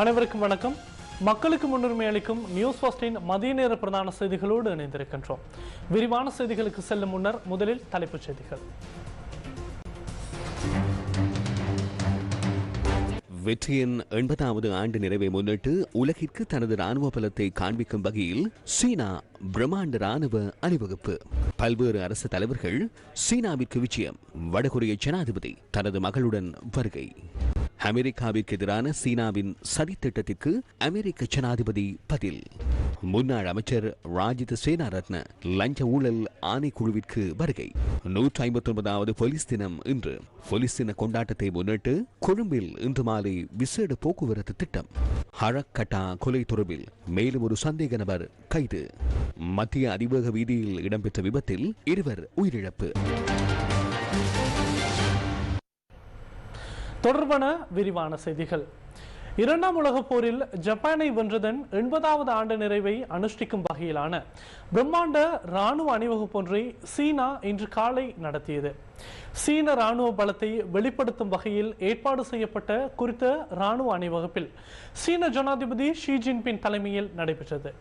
அனைவருக்கும் வணக்கம். மக்களுக்கு முன்னுரிமை அளிக்கும் நியூஸ் ஃபர்ஸ்டின் மதிய நேர பிரதான செய்திகளோடு இணைந்திருக்கின்றோம். விரிவான செய்திகளுக்கு செல்லும் முன்னர் முதலில் தலைப்புச் செய்திகள். வெற்றியின் எண்பதாவது ஆண்டு நிறைவை முன்னிட்டு உலகிற்கு தனது ராணுவ பலத்தை காண்பிக்கும் வகையில் சீனா பிரம்மாண்ட ராணுவ அணிவகுப்பு. பல்வேறு அரசு தலைவர்கள் சீனாவிற்கு விஜயம். வடகொரிய ஜனாதிபதி தனது மகளுடன் வருகை. அமெரிக்காவிற்கு எதிரான சீனாவின் சதித்திட்டத்திற்கு அமெரிக்க ஜனாதிபதி பதில். முன்னாள் அமைச்சர் ராஜித சேனாரத்ன லஞ்ச ஊழல் ஆணைக்குழுவிற்கு வருகை. நூற்றி ஐம்பத்தி ஒன்பதாவது போலீஸ் தினம் இன்று. போலீஸ் தின கொண்டாட்டத்தை முன்னிட்டு கொழும்பில் இன்று மாலை விசேட போக்குவரத்து திட்டம். ஹரக்கட்டா கொலை தொடர்பில் மேலும் ஒரு சந்தேக நபர் கைது. மத்திய அதிவேக வீதியில் இடம்பெற்ற விபத்தில் இருவர் உயிரிழப்பு. தொடர்பான விரிவான செய்திகள். இரண்டாம் உலகப் போரில் ஜப்பானை வென்றதன் எண்பதாவது ஆண்டு நிறைவை அனுஷ்டிக்கும் வகையிலான பிரம்மாண்ட இராணுவ அணிவகுப்பு ஒன்றை சீனா இன்று காலை நடத்தியது. சீன இராணுவ பலத்தை வெளிப்படுத்தும் வகையில் ஏற்பாடு செய்யப்பட்ட குறித்த இராணுவ அணிவகுப்பில் சீன ஜனாதிபதி ஷி ஜின்பின் தலைமையில் நடைபெற்றது.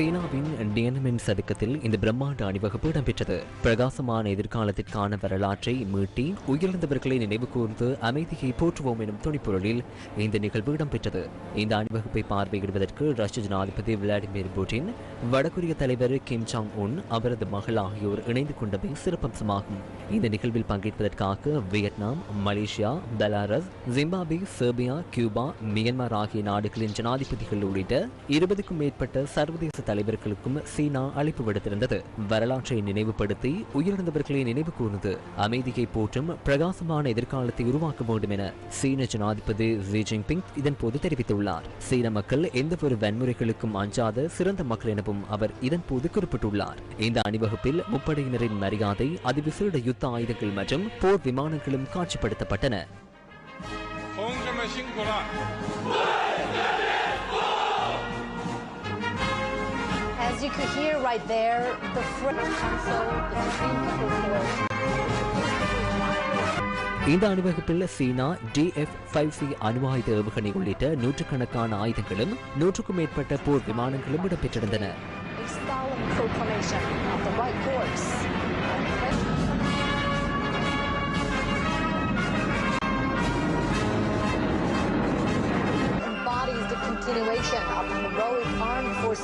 சீனாவின் டியன்மென் சதுக்கத்தில் இந்த பிரம்மாண்ட அணிவகுப்பு இடம்பெற்றது. பிரகாசமான எதிர்காலத்திற்கான வரலாற்றை மீட்டி உயிரிழந்தவர்களை நினைவு கூர்ந்து அமைதியை போற்றுவோம் எனும் துணிப்பொருளில் இந்த நிகழ்வு இடம்பெற்றது. இந்த அணிவகுப்பை பார்வையிடுவதற்கு ரஷ்ய ஜனாதிபதி விளாடிமிர் புட்டின் வடகொரிய தலைவர் கிம் ஜாங் உன் அவரது மகள் ஆகியோர் இணைந்து கொண்டவை சிறப்பம்சமாகும். இந்த நிகழ்வில் பங்கேற்பதற்காக Vietnam Malaysia Belarus Zimbabwe Serbia Cuba Myanmar ஆகிய நாடுகளின் ஜனாதிபதிகள் உள்ளிட்ட இருபதுக்கும் மேற்பட்ட சர்வதேச தலைவர்களுக்கும் சீனா அழைப்பு விடுத்திருந்தது வரலாற்றை நினைவுபடுத்தி உயிரிழந்தவர்களை நினைவு கூர்ந்து அமைதியை போற்றும் பிரகாசமான எதிர்காலத்தை உருவாக்க வேண்டும் என சீன ஜனாதிபதி ஜி ஜின்பிங் இதன்போது தெரிவித்துள்ளார். சீன மக்கள் எந்த ஒரு வன்முறைகளுக்கும் அஞ்சாத சிறந்த மக்கள் எனவும் அவர் இதன்போது குறிப்பிட்டுள்ளார். இந்த அணிவகுப்பில் முப்படையினரின் மரியாதை அதிவிசேட யுத்த ஆயுதங்கள் மற்றும் போர் விமானங்களும் காட்சிப்படுத்தப்பட்டன. You could hear right there, the French இந்த அணிவகுப்பில் சீனா டிஎஃப் ஃபைவ் சி அணு ஆயுத ஏவுகணை உள்ளிட்ட நூற்றுக்கணக்கான ஆயுதங்களும் நூற்றுக்கும் மேற்பட்ட போர் விமானங்களும் இடம்பெற்றிருந்தன.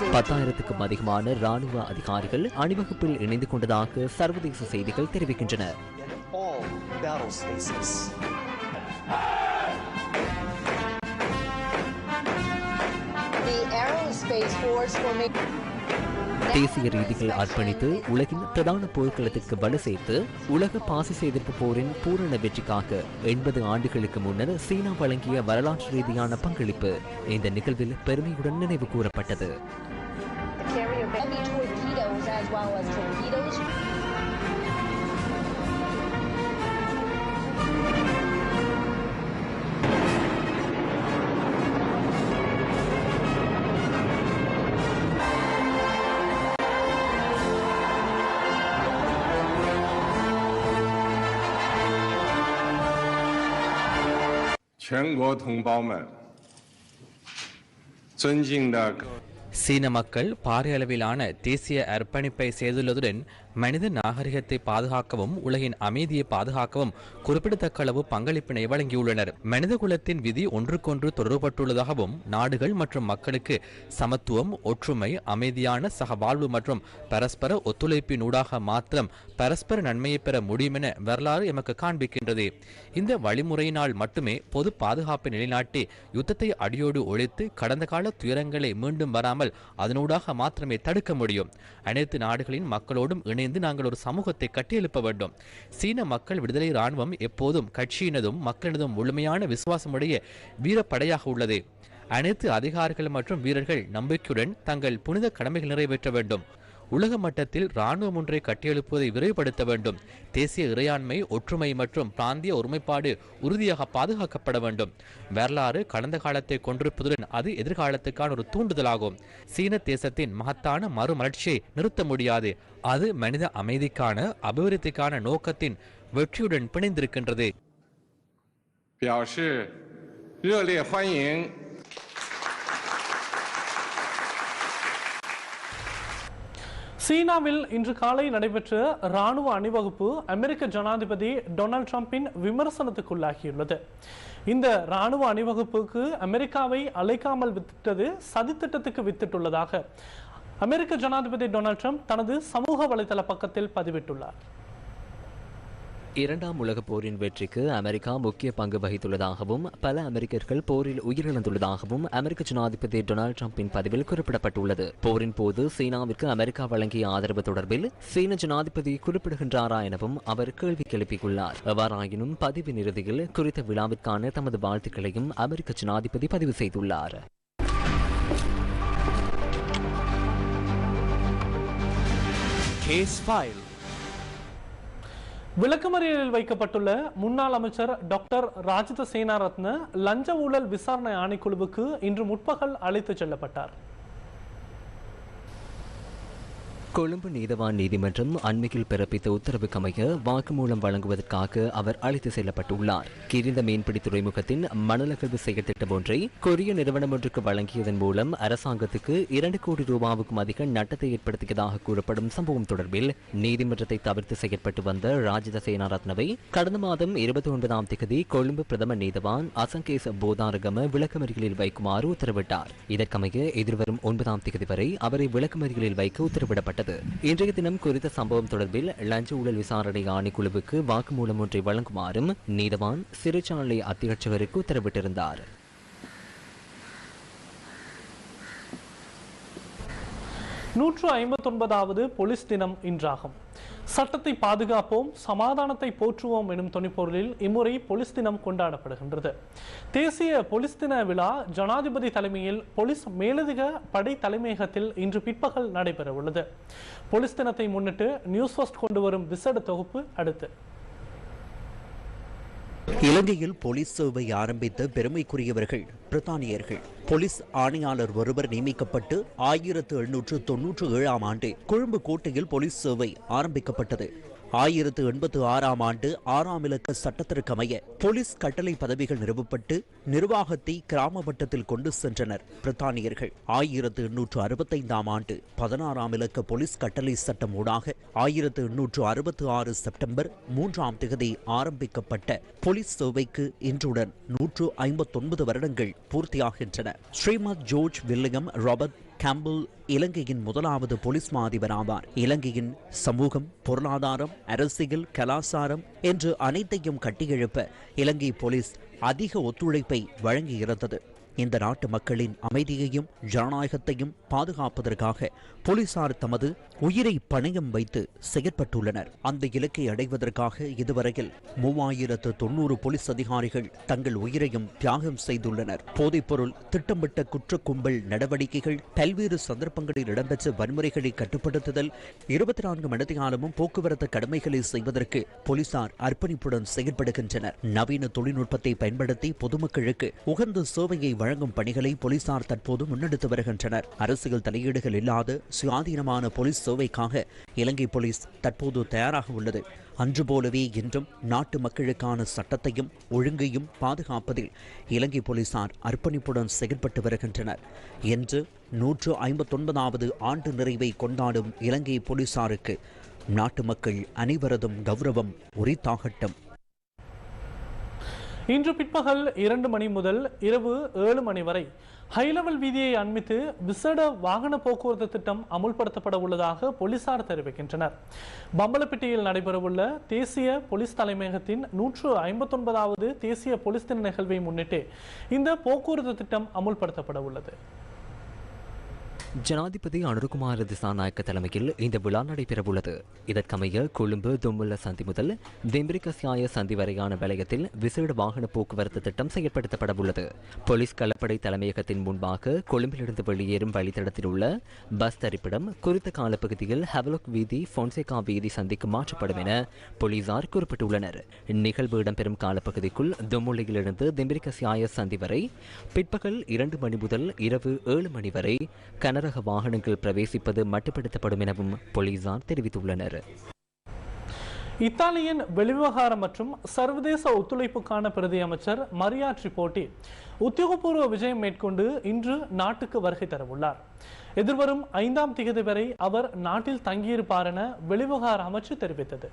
பத்தாயிரத்துக்கும் அதிகமான ராணுவ அதிகாரிகள் அணிவகுப்பில் இணைந்து கொண்டதாக சர்வதேச செய்திகள் தெரிவிக்கின்றன. The Aerospace Force formation. தேசிய ரீதியில் அர்ப்பணித்து உலகின் பிரதான போர்க்களத்திற்கு வலு சேர்த்து உலக பாசிச எதிர்ப்பு போரின் பூரண வெற்றிக்காக எண்பது ஆண்டுகளுக்கு முன்னர் சீனா வழங்கிய வரலாற்று ரீதியான பங்களிப்பு இந்த நிகழ்வில் பெருமையுடன் நினைவு கூறப்பட்டது. சீன மக்கள் பாரிய அளவிலான தேசிய அர்ப்பணிப்பை செய்துள்ளதுடன் மனித நாகரிகத்தை பாதுகாக்கவும் உலகின் அமைதியை பாதுகாக்கவும் குறிப்பிடத்தக்க அளவு பங்களிப்பினை வழங்கியுள்ளனர். மனித குலத்தின் விதி ஒன்றுக்கொன்று தொடர்பட்டுள்ளதாகவும் நாடுகள் மற்றும் மக்களுக்கு சமத்துவம் ஒற்றுமை அமைதியான சகவாழ்வு மற்றும் பரஸ்பர ஒத்துழைப்பினூடாக மாத்திரம் பரஸ்பர நன்மையை பெற முடியும் என வரலாறு எமக்கு காண்பிக்கின்றது. இந்த வழிமுறையினால் மட்டுமே பொது பாதுகாப்பை நிலைநாட்டி யுத்தத்தை அடியோடு ஒழித்து கடந்த கால துயரங்களை மீண்டும் வராமல் அதனூடாக மாத்திரமே தடுக்க முடியும். அனைத்து நாடுகளின் மக்களோடும் இணைந்து நாங்கள் ஒரு சமூகத்தை கட்டியெழுப்ப வேண்டும். சீன மக்கள் விடுதலை இராணுவம் எப்போதும் கட்சியினதும் மக்களினதும் முழுமையான விசுவாசமுடைய வீரப்படையாக உள்ளது. அனைத்து அதிகாரிகள் மற்றும் வீரர்கள் நம்பிக்கையுடன் தங்கள் புனித கடமைகள் நிறைவேற்ற வேண்டும். உலக மட்டத்தில் இராணுவம் ஒன்றை கட்டியெழுப்புவதை விரைவுபடுத்த வேண்டும் தேசிய இறையாண்மை ஒற்றுமை மற்றும் பிராந்திய ஒருமைப்பாடு உறுதியாக பாதுகாக்கப்பட வேண்டும் வரலாறு கடந்த காலத்தை கொண்டிருப்பதுடன் அது எதிர்காலத்துக்கான ஒரு தூண்டுதலாகும் சீன தேசத்தின் மகத்தான மறுமலர்ச்சியை நிறுத்த முடியாது அது மனித அமைதிக்கான அபிவிருத்திக்கான நோக்கத்தின் வெற்றியுடன் பிணைந்திருக்கின்றது 表示热烈欢迎 சீனாவில் இன்று காலை நடைபெற்ற ராணுவ அணிவகுப்பு அமெரிக்க ஜனாதிபதி டொனால்ட் ட்ரம்பின் விமர்சனத்துக்குள்ளாகியுள்ளது. இந்த ராணுவ அணிவகுப்புக்கு அமெரிக்காவை அழைக்காமல் வித்திட்டது சதித்திட்டத்துக்கு வித்திட்டுள்ளதாக அமெரிக்க ஜனாதிபதி டொனால்ட் ட்ரம்ப் தனது சமூக வலைதள பக்கத்தில் பதிவிட்டுள்ளார். இரண்டாம் உலகப் போரின் வெற்றிக்கு அமெரிக்கா முக்கிய பங்கு வகித்துள்ளதாகவும் பல அமெரிக்கர்கள் போரில் உயிரிழந்துள்ளதாகவும் அமெரிக்க ஜனாதிபதி டொனால்டு டிரம்பின் பதிவில் குறிப்பிடப்பட்டுள்ளது. போரின் போது சீனாவிற்கு அமெரிக்கா வழங்கிய ஆதரவு தொடர்பில் சீன ஜனாதிபதி குறிப்பிடுகின்றாரா எனவும் அவர் கேள்வி எழுப்பியுள்ளார். எவ்வாறாயினும் பதிவின் இறுதியில் குறித்த விழாவிற்கான தமது வாழ்த்துக்களையும் அமெரிக்க ஜனாதிபதி பதிவு செய்துள்ளார். கேஸ் ஃபைல் விளக்கமறியலில் வைக்கப்பட்டுள்ள முன்னாள் அமைச்சர் டாக்டர் ராஜித சேனாரத்ன லஞ்ச ஊழல் விசாரணை ஆணைக்குழுவுக்கு இன்று முற்பகல் அழைத்துச் செல்லப்பட்டார். கொழும்பு நீதவான் நீதிமன்றம் அண்மையில் பிறப்பித்த உத்தரவுக்கமைய வாக்குமூலம் வழங்குவதற்காக அவர் அழைத்து செல்லப்பட்டுள்ளார். கிரிந்த மீன்பிடி துறைமுகத்தின் மணலகழ்வு செயல் திட்டம் ஒன்றை கொரிய நிறுவனம் ஒன்றுக்கு வழங்கியதன் மூலம் அரசாங்கத்துக்கு இரண்டு கோடி ரூபாவுக்கும் அதிக நட்டத்தை ஏற்படுத்தியதாக கூறப்படும் சம்பவம் தொடர்பில் நீதிமன்றத்தை தவிர்த்து செயற்பட்டு வந்த ராஜித சேனாரத்னவை கடந்த மாதம் இருபத்தி ஒன்பதாம் தேதி கொழும்பு பிரதம நீதவான் அசங்கேச போதாரகம விளக்கமறிகளில் வைக்குமாறு உத்தரவிட்டார். இதற்கமைய எதிர்வரும் ஒன்பதாம் தேதி வரை அவரை விளக்கமறிகளில் வைக்க உத்தரவிடப்பட்டது. இன்றைய தினம் குறித்த சம்பவம் தொடர்பில் லஞ்ச ஊழல் விசாரணை ஆணைக்குழுவுக்கு வாக்குமூலம் ஒன்றை வழங்குமாறும் நீதவான் சிறைச்சாலை அத்தியட்சகருக்கு உத்தரவிட்டிருந்தார். நூற்று ஐம்பத்தொன்பதாவது போலீஸ் தினம் இன்றாகும். சட்டத்தை பாதுகாப்போம் சமாதானத்தை போற்றுவோம் எனும் துணிப்பொருளில் இம்முறை போலீஸ் தினம் கொண்டாடப்படுகின்றது. தேசிய போலீஸ் தின விழா ஜனாதிபதி தலைமையில் போலீஸ் மேலதிக படை தலைமையகத்தில் இன்று பிற்பகல் நடைபெறவுள்ளது. போலீஸ் தினத்தை முன்னிட்டு நியூஸ் ஃபர்ஸ்ட் கொண்டு வரும் விசேட தொகுப்பு அடுத்து. இலங்கையில் போலீஸ் சேவை ஆரம்பித்த பெருமைக்குரியவர்கள் பிரித்தானியர்கள். போலீஸ் ஆணையாளர் ஒருவர் நியமிக்கப்பட்டு ஆயிரத்து எழுநூற்று தொன்னூற்று ஏழாம் ஆண்டு கொழும்பு கோட்டையில் போலீஸ் சேவை ஆரம்பிக்கப்பட்டது. ஆயிரத்து எண்பத்து ஆறாம் ஆண்டு ஆறாம் இலக்க சட்டத்திற்கமைய போலீஸ் கட்டளை பதவிகள் நிறுவப்பட்டு நிர்வாகத்தை கிராம மட்டத்தில் கொண்டு சென்றனர். பிரித்தானியர்கள் ஆயிரத்து எண்ணூற்று அறுபத்தைந்தாம் ஆண்டு பதினாறாம் இலக்க போலீஸ் கட்டளை சட்டம் ஊடாக ஆயிரத்து எண்ணூற்று அறுபத்து ஆறு செப்டம்பர் மூன்றாம் திகதி ஆரம்பிக்கப்பட்ட போலீஸ் சேவைக்கு இன்றுடன் நூற்று ஐம்பத்தொன்பது வருடங்கள் பூர்த்தியாகின்றன. Srimath George William Robert Gamble இலங்கையின் முதலாவது போலீஸ் மா அதிபர் ஆவார் இலங்கையின் சமூகம் பொருளாதாரம் அரசியல் கலாசாரம் என்று அனைத்தையும் கட்டியெழுப்ப இலங்கை போலீஸ் அதிக ஒத்துழைப்பை வழங்கியிருந்தது. இந்த நாட்டு மக்களின் அமைதியையும் ஜனநாயகத்தையும் பாதுகாப்பதற்காக போலீசார் தமது உயிரை பணயம் வைத்து செயற்பட்டுள்ளனர். அந்த இலக்கை அடைவதற்காக இதுவரையில் மூவாயிரத்து தொண்ணூறு போலீஸ் அதிகாரிகள் தங்கள் உயிரையும் தியாகம் செய்துள்ளனர். போதைப்பொருள் திட்டமிட்ட குற்ற கும்பல் நடவடிக்கைகள் பல்வேறு சந்தர்ப்பங்களில் இடம்பெற்ற வன்முறைகளை கட்டுப்படுத்துதல் இருபத்தி நான்கு மணித்தியாலமும் போக்குவரத்து கடமைகளை செய்வதற்கு போலீசார் அர்ப்பணிப்புடன் செயல்படுகின்றனர் நவீன தொழில்நுட்பத்தை பயன்படுத்தி பொதுமக்களுக்கு உகந்த சேவையை வழங்கும் பணிகளை போலீசார் தற்போது முன்னெடுத்து வருகின்றனர். அரசியல் தலையீடுகள் இல்லாத சுயாதீனமான போலீஸ் சேவைக்காக இலங்கை போலீஸ் தற்போது தயாராக உள்ளது. அன்று போலவே இன்றும் நாட்டு மக்களுக்கான சட்டத்தையும் ஒழுங்கையும் பாதுகாப்பதில் இலங்கை போலீசார் அர்ப்பணிப்புடன் செயல்பட்டு வருகின்றனர். என்று நூற்று ஐம்பத்தொன்பதாவது ஆண்டு நிறைவை கொண்டாடும் இலங்கை போலீசாருக்கு நாட்டு மக்கள் அனைவரதும் கௌரவம் உரித்தாகட்டும். இன்று பிற்பகல் இரண்டு மணி முதல் இரவு ஏழு மணி வரை ஹைலெவல் வீதியை அண்மித்து விசேட வாகன போக்குவரத்து திட்டம் அமுல்படுத்தப்பட உள்ளதாக போலீசார் தெரிவிக்கின்றனர். பம்பலப்பிட்டியில் நடைபெறவுள்ள தேசிய போலீஸ் தலைமையகத்தின் நூற்று ஐம்பத்தொன்பதாவது தேசிய போலீஸ் தின நிகழ்வை முன்னிட்டு இந்த போக்குவரத்து திட்டம் அமுல்படுத்தப்பட உள்ளது. ஜனாதிபதி அனுருகுமார திசாநாயக்க தலைமையில் இந்த விழா நடைபெறவுள்ளது. இதற்கமைய கொழும்பு தும்முல்ல சந்தி முதல் திம்பிரிகசியாய சந்தி வரையான வலயத்தில் விசேட வாகன போக்குவரத்து திட்டம் செயற்படுத்தப்படவுள்ளது போலீஸ் கலப்படை தலைமையகத்தின் முன்பாக கொழும்பிலிருந்து வெளியேறும் வழித்தடத்தில் உள்ள பஸ் தரிப்பிடம் குறித்த காலப்பகுதியில் ஹெவலோக் வீதி பொன்சேகா வீதி சந்திக்கு மாற்றப்படும் என போலீசார் குறிப்பிட்டுள்ளனர். நிகழ்வு இடம்பெறும் காலப்பகுதிக்குள் தும்முல்லியிலிருந்து திம்பிரிகசியாய சந்தி வரை பிற்பகல் இரண்டு மணி முதல் இரவு ஏழு மணி வரை கனரக வாகனங்கள் பிரவேசிப்பது மட்டுப்படுத்தப்படும் எனவும் போலீசார் தெரிவித்துள்ளனர். இத்தாலியின் வெளிவிவகாரம் மற்றும் சர்வதேச ஒத்துழைப்புக்கான பிரதி அமைச்சர் மரியா ட்ரிபோட்டி உத்தியோகபூர்வ விஜயம் மேற்கொண்டு இன்று நாட்டுக்கு வருகை தரவுள்ளார். எதிர்வரும் ஐந்தாம் திகதி வரை அவர் நாட்டில் தங்கியிருப்பார் என வெளிவிவகார அமைச்சு தெரிவித்தது.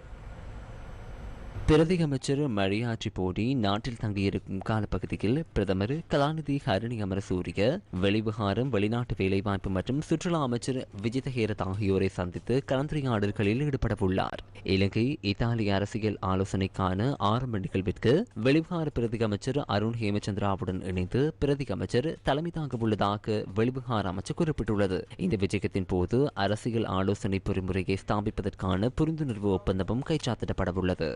பிரதி அமைச்சர் மழையாற்றி போடி நாட்டில் தங்கியிருக்கும் காலப்பகுதியில் பிரதமர் கலாநிதி ஹரணி அமரசூரிய வெளிவிகாரம் வெளிநாட்டு வேலைவாய்ப்பு மற்றும் சுற்றுலா அமைச்சர் விஜித ஹேரத் ஆகியோரை சந்தித்து கலந்துரையாடல்களில் ஈடுபடவுள்ளார். இலங்கை இத்தாலி அரசியல் ஆலோசனைக்கான ஆரம்ப நிகழ்விற்கு வெளிவிகார பிரதி அமைச்சர் அருண் ஹேமச்சந்திராவுடன் இணைந்து பிரதி அமைச்சர் தலைமை தாங்க உள்ளதாக வெளிவிகார அமைச்சர் குறிப்பிட்டுள்ளது. இந்த விஜயத்தின் போது அரசியல் ஆலோசனை பொறிமுறையை ஸ்தாபிப்பதற்கான புரிந்துணர்வு ஒப்பந்தமும் கைச்சாத்திடப்படவுள்ளது.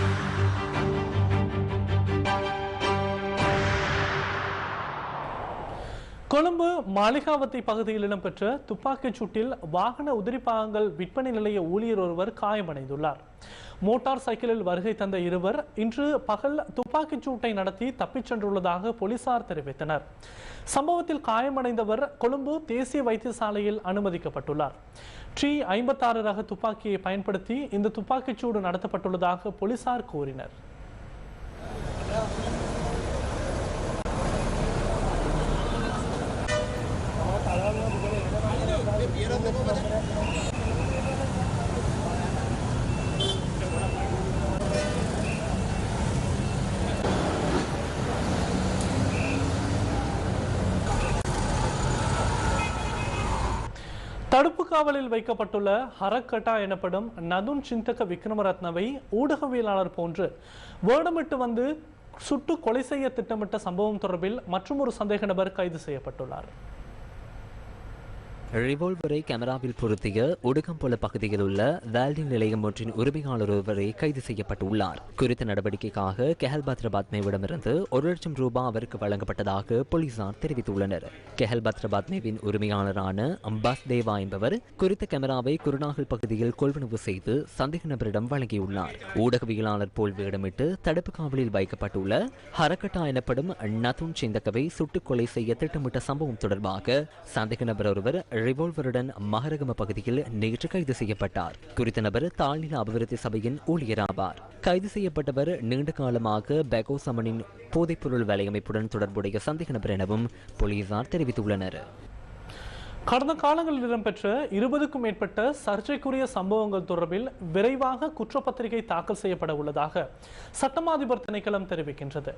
கொழும்பு மாளிகாவத்தை பகுதியில் இடம்பெற்ற துப்பாக்கிச் சூட்டில் வாகன உதிரிப்பாகங்கள் விற்பனை நிலைய ஊழியர் ஒருவர் காயமடைந்துள்ளார். மோட்டார் சைக்கிளில் வருகை தந்த இருவர் இன்று பகல் துப்பாக்கிச் சூட்டை நடத்தி தப்பிச் சென்றுள்ளதாக போலீசார் தெரிவித்தனர். சம்பவத்தில் காயமடைந்தவர் கொழும்பு தேசிய வைத்தியசாலையில் அனுமதிக்கப்பட்டுள்ளார். டி ஐம்பத்தாறு ரக துப்பாக்கியை பயன்படுத்தி இந்த துப்பாக்கிச் சூடு நடத்தப்பட்டுள்ளதாக போலீசார் கூறினர் தடுப்பு காவலில் வைக்கப்பட்டுள்ள ஹரக்கட்டா எனப்படும் நதுன் சிந்தக விக்ரமரத்னவை ஊடகவியலாளர் போன்று வேடமிட்டு வந்து சுட்டு கொலை செய்ய திட்டமிட்ட சம்பவம் தொடர்பில் மற்றொரு சந்தேக நபர் கைது செய்யப்பட்டுள்ளார். ரிவால்வரை கேமராவில் பொருத்திய உடுகம்பொல பகுதியில் உள்ள வேல்டிங் நிலையம் ஒன்றின் உரிமையாளர் ஒருவரை கைது செய்யப்பட்டுள்ளார். குறித்த நடவடிக்கைக்காக கெஹல் பத்ரபாத்மேவிடமிருந்து ஒரு லட்சம் ரூபாய் அவருக்கு வழங்கப்பட்டதாக போலீசார் தெரிவித்துள்ளனர். கெஹல் பத்ரபாத்மேவின் உரிமையாளரான அம்பாஸ் தேவா என்பவர் குறித்த கேமராவை குருநாகல் பகுதியில் கொள்வனவு செய்து சந்தேக நபரிடம் வழங்கியுள்ளார். ஊடகவியலாளர் போல் வேடமிட்டு தடுப்பு காவலில் வைக்கப்பட்டுள்ள ஹரக்கட்டா எனப்படும் நதுன் சிந்தக்கவை சுட்டுக் கொலை செய்ய திட்டமிட்ட சம்பவம் தொடர்பாக சந்தேக நபர் ஒருவர் ரிவால்வருடன் மகரகம பகுதியில் நேற்று கைது செய்யப்பட்டார். குறித்த நபர் தாழ்நில அபிவிருத்தி சபையின் ஊழியராவார். கைது செய்யப்பட்டவர் நீண்ட காலமாக பெகோசமனின் போதைப்பொருள் வலையமைப்புடன் தொடர்புடைய சந்தேக நபர் எனவும் போலீசார் தெரிவித்துள்ளனர். கடந்த காலங்களில் இடம்பெற்ற இருபதுக்கும் மேற்பட்ட சர்ச்சைக்குரிய சம்பவங்கள் தொடர்பில் விரைவாக குற்றப்பத்திரிகை தாக்கல் செய்யப்பட உள்ளதாக சட்டமாதிபர் திணைக்களம் தெரிவிக்கின்றது.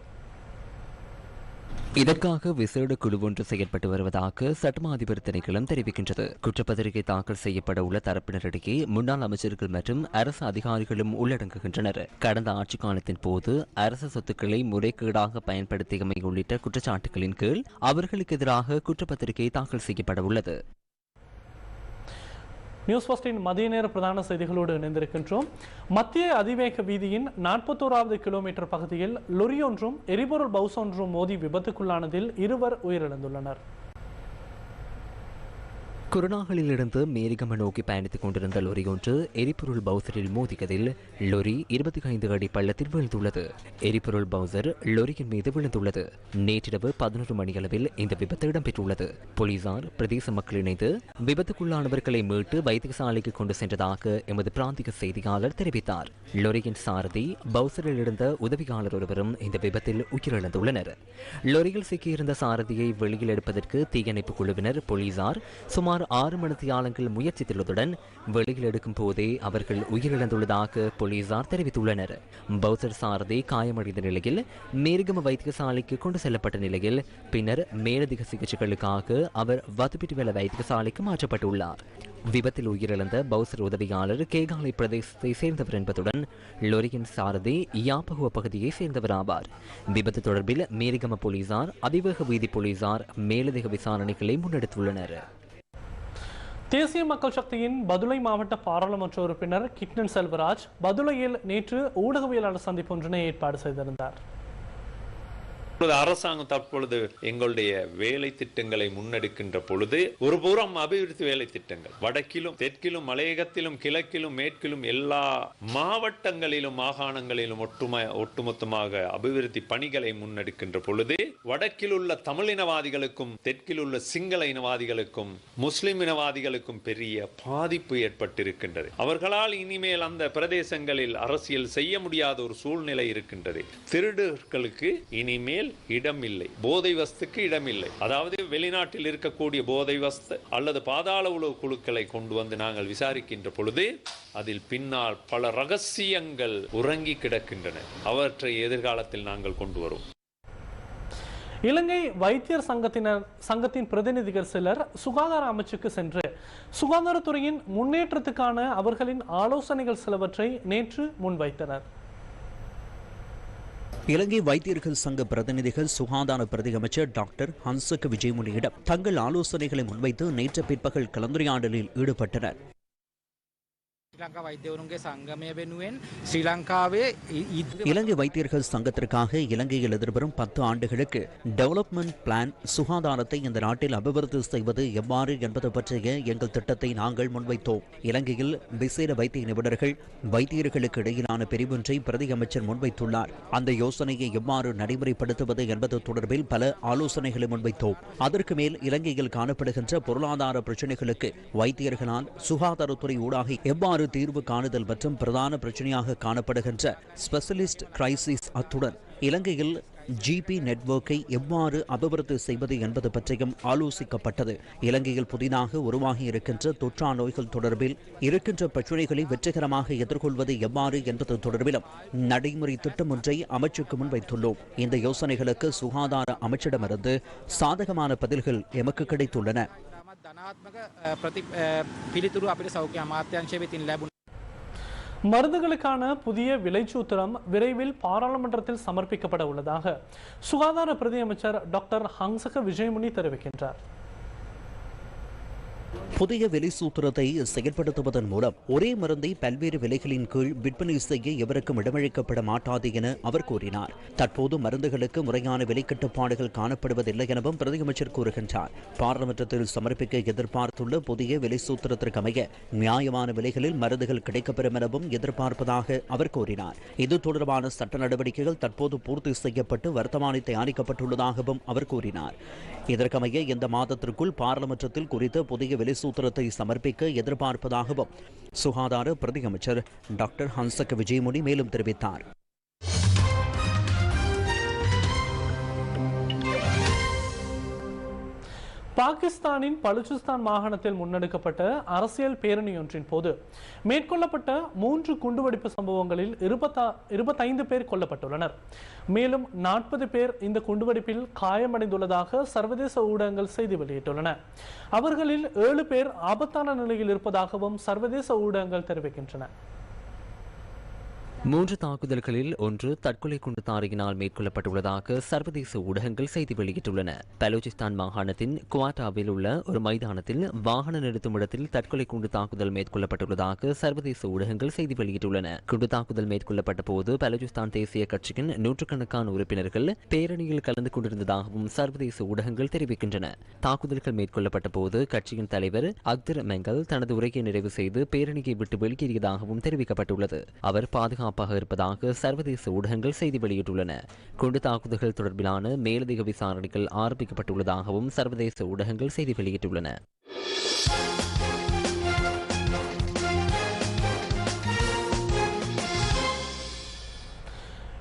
இதற்காக விசேட குழு ஒன்று செயற்பட்டு வருவதாக சட்டமா அதிபர் திணைக்களம் தெரிவிக்கின்றது. குற்றப்பத்திரிகை தாக்கல் செய்யப்பட உள்ள தரப்பினரிடையே முன்னாள் அமைச்சர்கள் மற்றும் அரசு அதிகாரிகளும் உள்ளடங்குகின்றனர். கடந்த ஆட்சி காலத்தின் போது அரசு சொத்துக்களை முறைகேடாக பயன்படுத்தியமை உள்ளிட்ட குற்றச்சாட்டுகளின் கீழ் அவர்களுக்கு எதிராக குற்றப்பத்திரிகை தாக்கல் செய்யப்பட உள்ளது. நியூஸ் ஃபஸ்டின் மதிய நேர பிரதான செய்திகளோடு இணைந்திருக்கின்றோம். மத்திய அதிவேக வீதியின் நாற்பத்தோராவது கிலோமீட்டர் பகுதியில் லொரியொன்றும் எரிபொருள் பவுஸ் ஒன்றும் மோதி விபத்துக்குள்ளானதில் இருவர் உயிரிழந்துள்ளனர். குருநாகலிலிருந்து மேரிகம நோக்கி பயணித்துக் கொண்டிருந்த லொரி ஒன்று எரிபொருள் பவுசரில் மோதியதில் லொரி இருபத்தி ஐந்து அடி பள்ளத்தில் விழுந்துள்ளது. எரிபொருள் பவுசர் லொரியின் மீது விழுந்துள்ளது. நேற்றிரவு பதினொரு மணியளவில் இந்த விபத்து இடம்பெற்றுள்ளது. போலீசார் பிரதேச மக்கள் இணைந்து விபத்துக்குள்ளானவர்களை மீட்டு வைத்தியசாலைக்கு கொண்டு சென்றதாக எமது பிராந்திய செய்தியாளர் தெரிவித்தார். லொரியின் சாரதி பவுசரில் இருந்த உதவியாளர் ஒருவரும் இந்த விபத்தில் உயிரிழந்துள்ளனர். லொரியில் சிக்கியிருந்த சாரதியை வெளியில் எடுப்பதற்கு தீயணைப்பு குழுவினர் போலீசார் சுமார் சுமார் ஆறு மணித்தியாலங்கள் முயற்சித்துள்ளதுடன் வெளியில் எடுக்கும் போதே அவர்கள் உயிரிழந்துள்ளதாக போலீசார் தெரிவித்துள்ளனர். பௌசர் சாரதி காயமடைந்த நிலையில் மேருகம வைத்தியசாலைக்கு கொண்டு செல்லப்பட்ட நிலையில் பின்னர் மேலதிக சிகிச்சைகளுக்காக அவர் வதுப்பிட்டிவெல வைத்தியசாலைக்கு மாற்றப்பட்டுள்ளார். விபத்தில் உயிரிழந்த பௌசர் உதவியாளர் கேகாலை பிரதேசத்தை சேர்ந்தவர் என்பதுடன் லொரியின் சாரதி யாப்பகுவ பகுதியை சேர்ந்தவர் ஆவார் விபத்து தொடர்பில் மேரிகம போலீசார் அதிவேக வீதி போலீசார் மேலதிக விசாரணைகளை முன்னெடுத்துள்ளனர். தேசிய மக்கள் சக்தியின் பதுளை மாவட்ட பாராளுமன்ற உறுப்பினர் கிட்னன் செல்வராஜ் பதுளையில் நேற்று ஊடகவியலாளர் சந்திப்பு ஒன்றினை ஏற்பாடு செய்திருந்தார். இப்பொழுது அரசாங்கம் தற்பொழுது எங்களுடைய வேலை திட்டங்களை முன்னெடுக்கின்ற பொழுது ஒரு புறம் அபிவிருத்தி வேலை திட்டங்கள். வடக்கிலும் தெற்கிலும் மலையகத்திலும் கிழக்கிலும் மேற்கிலும் எல்லா மாவட்டங்களிலும் மாகாணங்களிலும் ஒட்டும ஒட்டுமொத்தமாக அபிவிருத்தி பணிகளை முன்னெடுக்கின்ற பொழுது வடக்கில் உள்ள தமிழினவாதிகளுக்கும் தெற்கில் உள்ள சிங்கள இனவாதிகளுக்கும் முஸ்லிம் இனவாதிகளுக்கும் பெரிய பாதிப்பு ஏற்பட்டிருக்கின்றது. அவர்களால் இனிமேல் அந்த பிரதேசங்களில் அரசியல் செய்ய முடியாத ஒரு சூழ்நிலை இருக்கின்றது. திருடர்களுக்கு இனிமேல் இடம் இல்லை போதை வஸ்துக்கு இடம் இல்லை அதாவது வெளிநாட்டில் இருக்கக்கூடிய போதை வஸ்து அல்லது பாதாள உளவு குழுக்களை கொண்டு வந்து நாங்கள் விசாரிக்கின்ற பொழுது அதில் பின்னால் பல ரகசியங்கள் உறங்கி கிடக்கின்றன. அவற்றை எதிர்காலத்தில் நாங்கள் கொண்டு வருவோம் இலங்கை வைத்தியர் சங்கத்தினர் சங்கத்தின் பிரதிநிதிகள் சிலர் சுகாதார அமைச்சுக்கு சென்று சுகாதாரத்துறையின் முன்னேற்றத்துக்கான அவர்களின் ஆலோசனைகள் சிலவற்றை நேற்று முன்வைத்தனர். இலங்கை வைத்தியர்கள் சங்க பிரதிநிதிகள் சுகாதார பிரதி அமைச்சர் டாக்டர் ஹன்சக் விஜயமுனியிடம் தங்கள் ஆலோசனைகளை முன்வைத்து நேற்று பிற்பகல் கலந்துரையாடலில் ஈடுபட்டனர். இலங்கை வைத்தியர்கள் சங்கத்திற்காக இலங்கையில் எதிர்வரும் பத்து ஆண்டுகளுக்கு டெவலப்மெண்ட் பிளான் சுகாதாரத்தை இந்த நாட்டில் அபிவிருத்தி செய்வது எவ்வாறு என்பது பற்றிய எங்கள் திட்டத்தை நாங்கள் முன்வைத்தோம். இலங்கையில் விசேட வைத்திய நிபுணர்கள் வைத்தியர்களுக்கு இடையிலான பிரிவொன்றை பிரதி அமைச்சர் முன்வைத்துள்ளார். அந்த யோசனையை எவ்வாறு நடைமுறைப்படுத்துவது என்பது தொடர்பில் பல ஆலோசனைகளை முன்வைத்தோம். அதற்கு மேல் இலங்கையில் காணப்படுகின்ற பொருளாதார பிரச்சினைகளுக்கு வைத்தியர்களால் சுகாதாரத்துறை ஊடாக எவ்வாறு தீர்வு காணுதல் மற்றும் பிரதான பிரச்சனையாக காணப்படுகின்ற ஸ்பெஷலிஸ்ட் கிரைசிஸ் அத்துடன் இலங்கையில் ஜிபி நெட்வொர்க்கை எவ்வாறு அபிவிருத்தி செய்வது என்பது பற்றியும் ஆலோசிக்கப்பட்டது. இலங்கையில் புதிதாக உருவாகி இருக்கின்ற தொற்றா நோய்கள் தொடர்பில் இருக்கின்ற பிரச்சினைகளை வெற்றிகரமாக எதிர்கொள்வது எவ்வாறு என்பது தொடர்பிலும் நடைமுறை திட்டம் ஒன்றை அமைச்சுக்கு முன்வைத்துள்ளோம் இந்த யோசனைகளுக்கு சுகாதார அமைச்சிடமிருந்து சாதகமான பதில்கள் எமக்கு கிடைத்துள்ளன. ධනාත්මක අ, ප්‍රති අ, පිළිතුරු අපිට සෞඛ්‍ය අමාත්‍යංශය වෙතින් ලැබුණ மருந்துகளுக்கான புதிய விலைச்சூத்திரம் விரைவில் பாராளுமன்றத்தில் சமர்ப்பிக்கப்பட உள்ளதாக சுகாதார பிரதி அமைச்சர் டாக்டர் ஹங்சக விஜயமுனி தெரிவிக்கின்றார் புதிய விலை சூத்திரத்தை செயல்படுத்துவதன் மூலம் ஒரே மருந்தை பல்வேறு விலைகளின் கீழ் விற்பனை செய்ய எவருக்கும் இடமளிக்கப்பட மாட்டாது என அவர் கூறினார். தற்போது மருந்துகளுக்கு முறையான விலை கட்டுப்பாடுகள் காணப்படுவதில்லை எனவும் பிரதியமைச்சர் கூறுகின்றார். பாராளுமன்றத்தில் சமர்ப்பிக்க எதிர்பார்த்துள்ள புதிய விலை சூத்திரத்திற்கு அமைய நியாயமான விலைகளில் மருந்துகள் கிடைக்கப்பெறும் எனவும் எதிர்பார்ப்பதாக அவர் கூறினார். இது தொடர்பான சட்ட நடவடிக்கைகள் தற்போது பூர்த்தி செய்யப்பட்டு வர்த்தமானி தயாரிக்கப்பட்டுள்ளதாகவும் அவர் கூறினார். இதற்கமைய இந்த மாதத்திற்குள் பாராளுமன்றத்தில் குறித்த புதிய விலை சூத்திரத்தை சமர்ப்பிக்க எதிர்பார்ப்பதாகவும் சுகாதார பிரதி அமைச்சர் டாக்டர் ஹன்சக் விஜயமுனி மேலும் தெரிவித்தார். பாகிஸ்தானின் பலுச்சிஸ்தான் மாகாணத்தில் முன்னெடுக்கப்பட்ட அரசியல் பேரணியொன்றின் போது மேற்கொள்ளப்பட்ட மூன்று குண்டுவெடிப்பு சம்பவங்களில் இருபத்தா இருபத்தைந்து பேர் கொல்லப்பட்டுள்ளனர். மேலும் நாற்பது பேர் இந்த குண்டுவெடிப்பில் காயமடைந்துள்ளதாக சர்வதேச ஊடகங்கள் செய்தி வெளியிட்டுள்ளன. அவர்களில் ஏழு பேர் ஆபத்தான நிலையில் இருப்பதாகவும் சர்வதேச ஊடகங்கள் தெரிவிக்கின்றன. மூன்று தாக்குதல்களில் ஒன்று தற்கொலை குண்டு தாரியினால் மேற்கொள்ளப்பட்டுள்ளதாக சர்வதேச ஊடகங்கள் செய்தி வெளியிட்டுள்ளன. பலூச்சிஸ்தான் மாகாணத்தின் குவாட்டாவில் உள்ள ஒரு மைதானத்தில் வாகன நிறுத்தும் இடத்தில் தற்கொலை குண்டு தாக்குதல் மேற்கொள்ளப்பட்டுள்ளதாக சர்வதேச ஊடகங்கள் செய்தி வெளியிட்டுள்ளன. குண்டு தாக்குதல் மேற்கொள்ளப்பட்ட போது பலூச்சிஸ்தான் தேசிய கட்சியின் நூற்றுக்கணக்கான உறுப்பினர்கள் பேரணியில் கலந்து கொண்டிருந்ததாகவும் சர்வதேச ஊடகங்கள் தெரிவிக்கின்றன. தாக்குதல்கள் மேற்கொள்ளப்பட்ட போது கட்சியின் தலைவர் அக்தர் மெங்கல் தனது உரையை நிறைவு செய்து பேரணியை விட்டு வெளியேறியதாகவும் தெரிவிக்கப்பட்டுள்ளது. அவர் பாதுகாப்பு பாதுகாப்பாக இருப்பதாக சர்வதேச ஊடகங்கள் செய்தி வெளியிட்டுள்ளன. குண்டு தாக்குதல்கள் தொடர்பிலான மேலதிக விசாரணைகள் ஆரம்பிக்கப்பட்டுள்ளதாகவும் சர்வதேச ஊடகங்கள் செய்தி வெளியிட்டுள்ளன.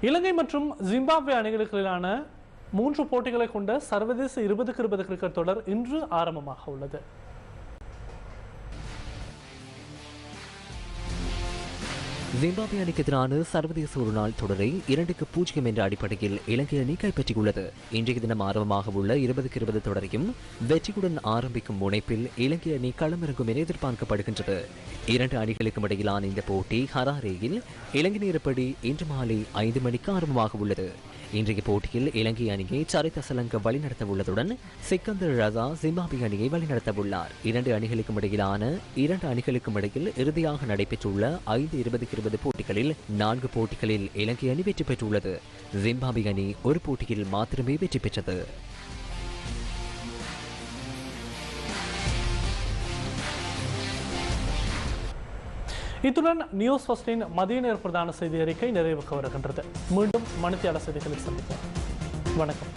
இலங்கை மற்றும் ஜிம்பாப்வே அணிகளுக்கிடையிலான மூன்று போட்டிகளை கொண்ட சர்வதேச இருபதுக்கு இருபது கிரிக்கெட் தொடர் இன்று ஆரம்பமாக உள்ளது. ஜிம்பாப்வே அணிக்கு எதிரான சர்வதேச ஒருநாள் தொடரை இரண்டுக்கு பூஜ்ஜியம் என்ற அடிப்படையில் இலங்கை அணி கைப்பற்றியுள்ளது. இன்றைய தினம் ஆரம்பமாக உள்ள இருபதுக்கு இருபது தொடரையும் வெற்றியுடன் ஆரம்பிக்கும் முனைப்பில் இலங்கை அணி களமிறங்கும் என எதிர்பார்க்கப்படுகின்றது. இரண்டு அணிகளுக்கும் இடையிலான இந்த போட்டி ஹராரேயில் இலங்கை நேரப்படி இன்று மாலை ஐந்து மணிக்கு ஆரம்பமாக உள்ளது. இன்றைய போட்டியில் இலங்கை அணியை சரித சலங்க வழிநடத்த உள்ளதுடன் சிக்கந்தர் ரசா ஜிம்பாபி அணியை வழிநடத்த உள்ளார் இரண்டு அணிகளுக்கும் இடையிலான இரண்டு அணிகளுக்கும் இடையில் இறுதியாக நடைபெற்றுள்ள ஐந்து இருபதுக்கு இருபது போட்டிகளில் நான்கு போட்டிகளில் இலங்கை அணி வெற்றி பெற்றுள்ளது. ஜிம்பாபி அணி ஒரு போட்டியில் மாத்திரமே வெற்றி பெற்றது. இத்துடன் நியூஸ் ஃபர்ஸ்டின் மதிய நேர பிரதான செய்தி அறிக்கை நிறைவுக்கு வருகின்றது. மீண்டும் மணித்தியால செய்திகளை சந்திப்போம். வணக்கம்.